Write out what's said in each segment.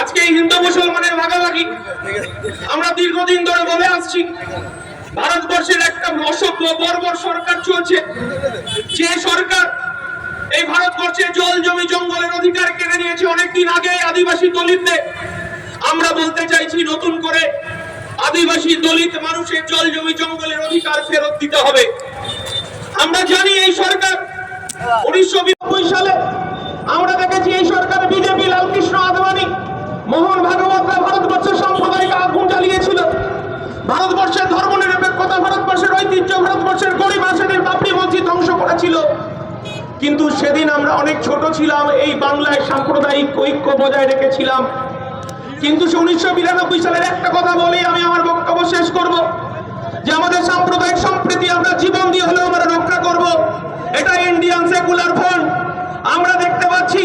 আজকে এই হিন্দু মুসলমানের ভাগাভাগি। আমরা দীর্ঘদিন ধরে বলে আসছি, ভারতবর্ষের একটা অসভ্য, বর্বর সরকার চলছে। যে সরকার এই ভারতবর্ষে জল, জমি, জঙ্গলের অধিকার কেড়ে নিয়েছে অনেকদিন আগে আদিবাসী দলিতদের। আমরা বলতে চাইছি, নতুন করে আদিবাসী দলিত মানুষের জল, জমি, জঙ্গলের অধিকার ফেরত দিতে হবে। আমরা জানি এই সরকার উনিশশো সালে আমরা দেখেছি এই সরকার বিজেপি লালকৃষ্ণ আদবানি মোহন ভাগবতরা ভারতবর্ষের সাম্প্রদায়িক আগুন জ্বালিয়েছিল ভারতবর্ষের ধর্ম নিরপেক্ষতা ভারতবর্ষের ঐতিহ্য, ভারতবর্ষের গরিব আসনের বাপরি মসজিদ ধ্বংস করেছিল। কিন্তু সেদিন আমরা অনেক ছোট ছিলাম, এই বাংলায় সাম্প্রদায়িক ঐক্য বজায় রেখেছিলাম। কিন্তু উনিশশো বিরানব্বই সালের একটা কথা বলেই আমি আমার বক্তব্য শেষ করব, যে আমাদের সাম্প্রদায়িক সম্প্রীতি আমরা জীবন দিয়ে হলেও আমরা রক্ষা করব। এটা ইন্ডিয়ান সেকুলার ফ্রন্ট আমরা দেখতে পাচ্ছি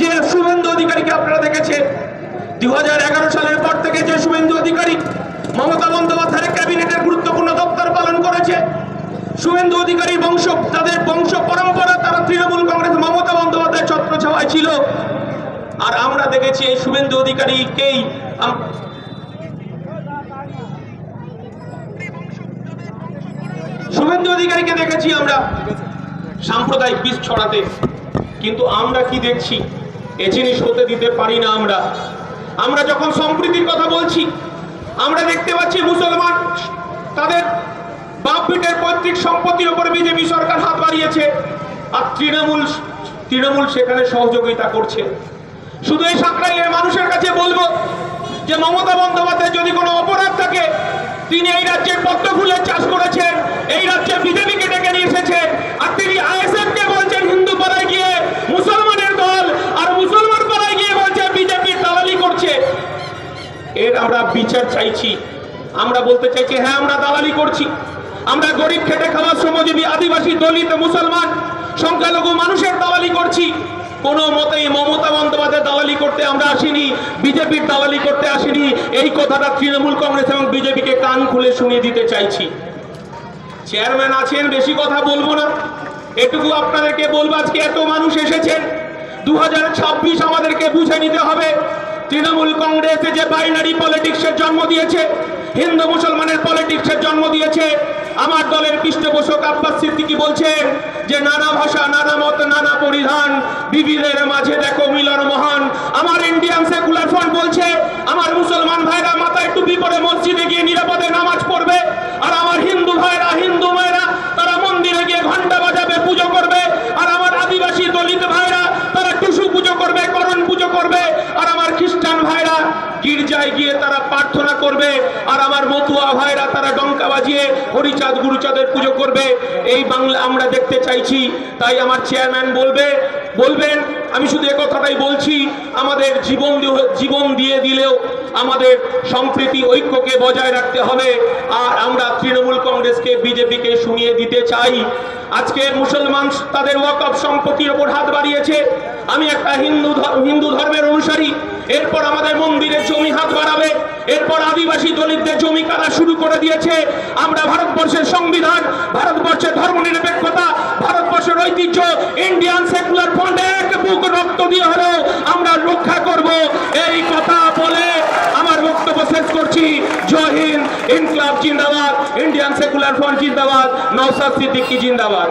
যে শুভেন্দু অধিকারীকে আপনারা দেখেছেন। দু হাজার এগারো সালের পর থেকে যে শুভেন্দু অধিকারী মমতা বন্দ্যোপাধ্যায়ের ক্যাবিনেটের গুরুত্বপূর্ণ দপ্তর পালন করেছে। শুভেন্দু অধিকারী বংশ, তাদের বংশ পরম্পরা, তারা তৃণমূল কংগ্রেস মমতা বন্দ্যোপাধ্যায় ছত্র ছাওয়ায় ছিল। আর আমরা দেখেছি এই শুভেন্দু অধিকারীকেই শুভেন্দু অধিকারীকে দেখেছি আমরা সাম্প্রদায়িক বিষ ছড়াতে। কিন্তু আমরা কি দেখছি? এ জিনিস হতে দিতে পারি না আমরা। আমরা যখন সম্প্রীতির কথা বলছি আমরা দেখতে পাচ্ছি মুসলমান, তাদের বাপ বেটের পৈতৃক সম্পত্তির উপর বিজেপি সরকার হাত বাড়িয়েছে, আর তৃণমূল তৃণমূল সেখানে সহযোগিতা করছে। শুধু এই সাঁকড়াইয়ের মানুষের কাছে বলব যে মমতা বন্দ্যোপাধ্যায় যদি কোনো অপরাধ থাকে, তিনি এই রাজ্যের পদ্ম ফুলের চাষ করেছেন, এই রাজ্যে বিজেপিকে ডেকে নিয়ে এসেছেন আর তিনি আইএসএফ কে বলছেন হিন্দু পাড়ায় গিয়ে মুসলমানের দল আর মুসলমান পাড়ায় গিয়ে বলছে বিজেপির দালালি করছে এর আমরা বিচার চাইছি। আমরা বলতে চাইছি হ্যাঁ আমরা দালালি করছি। আমরা গরিব খেটে খাওয়ার শ্রমজীবী আদিবাসী দলিত মুসলমান, সংখ্যালঘু মানুষের দালালি করছি। কোনো মতেই মমতা বন্দ্যোপাধ্যায় দালালি করতে আমরা আসিনি, বিজেপির দালালি করতে আসিনি। এই কথাটা তৃণমূল কংগ্রেস এবং বিজেপিকে কান খুলে শুনিয়ে দিতে চাইছি। চেয়ারম্যান আছেন, বেশি কথা বলব না। এটুকু আপনাদেরকে বলব, আজকে এত মানুষ এসেছেন। দু হাজার ছাব্বিশ আমাদেরকে বুঝে নিতে হবে। তৃণমূল কংগ্রেসে যে বাইনারি পলিটিক্সের জন্ম দিয়েছে, হিন্দু মুসলমানের পলিটিক্সের জন্ম দিয়েছে, আমার দলের পৃষ্ঠপোষক আব্বাস সিদ্দিকি বলছেন যে নানা ভাষা, নানা মত, নানা পরিধান বিবিধের মাঝে দেখো মিলন মহান। আমার ইন্ডিয়ান সেকুলার ফ্রন্ট বলছে, আমার মুসলমান ভাইরা মাথায় টুপি পরে মসজিদে গিয়ে নিরাপদে নামাজ পড়বে আর আমার হিন্দু ভাইরা হিন্দু মায়েরা তারা মন্দিরে গিয়ে ঘণ্টা বাজাবে পুজো করবে আর আমার আদিবাসী দলিত ভাইরা তারা টুসু পুজো করবে করণ পুজো করবে আর খ্রিস্টান ভাইরা, গির্জায় গিয়ে তারা প্রার্থনা করবে, আর আমার মতুয়া ভাইরা তারা ডঙ্কা বাজিয়ে হরিচাঁদ গুরুচাঁদের পুজো করবে। এই বাংলা আমরা দেখতে চাইছি, তাই আমার চেয়ারম্যান বলবে, বলবেন, আমি শুধু কথাটাই বলছি, আমাদের জীবন জীবন দিয়ে দিলেও আমাদের সম্প্রীতি ঐক্যকে বজায় রাখতে হবে, আর আমরা তৃণমূল কংগ্রেসকে, বিজেপিকে শুনিয়ে দিতে চাই। আজকে মুসলমান তাদের ওয়াকফ সম্পত্তির ওপর হাত বাড়িয়েছে। আমি একটা হিন্দু হিন্দু ধর্মের অনুসারী এরপর আমাদের মন্দিরে জমি হাত বাড়াবে। এরপর আদিবাসী দলিতদের জমি কারা শুরু করে দিয়েছে। আমরা ভারতবর্ষের সংবিধান, ভারতবর্ষের ধর্ম নিরপেক্ষতা ভারতবর্ষের ঐতিহ্য ইন্ডিয়ান সেকুলার ফ্রন্ট এক বুক রক্ত দিয়ে হলেও আমরা রক্ষা করব। এই কথা বলে আমার বক্তব্য শেষ করছি। জয় হিন্দ, ইনকলাব জিন্দাবাদ ইন্ডিয়ান সেকুলার ফ্রন্ট জিন্দাবাদ নৌসাদ সিদ্দিকি জিন্দাবাদ।